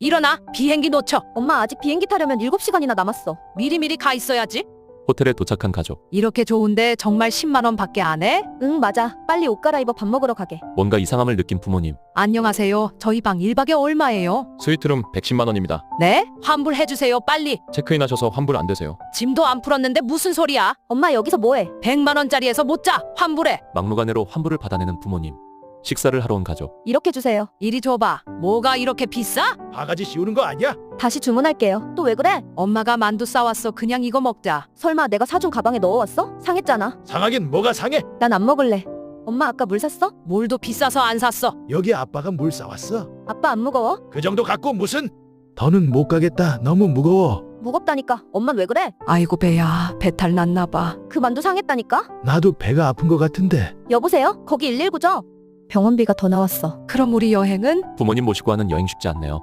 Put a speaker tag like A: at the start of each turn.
A: 일어나 비행기 놓쳐
B: 엄마 아직 비행기 타려면 7시간이나 남았어.
A: 미리미리 가 있어야지
C: 호텔에 도착한 가족.
A: 이렇게 좋은데 정말 10만 원밖에 안 해?
B: 응, 맞아. 빨리 옷 갈아입어 밥 먹으러 가게.
C: 뭔가 이상함을 느낀 부모님.
A: 안녕하세요 저희 방 1박에 얼마예요?
D: 스위트룸 110만 원입니다.
A: 네? 환불해 주세요 빨리
D: 체크인하셔서 환불 안 되세요.
A: 짐도 안 풀었는데 무슨 소리야
B: 엄마 여기서 뭐해?
A: 100만 원짜리에서 못 자 환불해
C: 막무가내로 환불을 받아내는 부모님. 식사를 하러 온 가족.
B: 이렇게 주세요.
A: 이리 줘봐 뭐가 이렇게 비싸?
E: 바가지 씌우는 거 아니야?
B: 다시 주문할게요. 또 왜 그래?
A: 엄마가 만두 싸왔어 그냥 이거 먹자
B: 설마 내가 사준 가방에 넣어왔어? 상했잖아.
E: 상하긴 뭐가 상해?
B: 난 안 먹을래. 엄마 아까 물 샀어?
A: 물도 비싸서 안 샀어
E: 여기 아빠가 물 싸왔어.
B: 아빠 안 무거워?
E: 그 정도 갖고 무슨? 더는 못 가겠다. 너무 무거워.
B: 무겁다니까. 엄만 왜 그래?
A: 아이고 배야 배탈 났나 봐
B: 그 만두 상했다니까?
E: 나도 배가 아픈 거 같은데.
B: 여보세요? 거기 119죠? 병원비가 더 나왔어.
A: 그럼 우리 여행은?
C: 부모님 모시고 하는 여행 쉽지 않네요.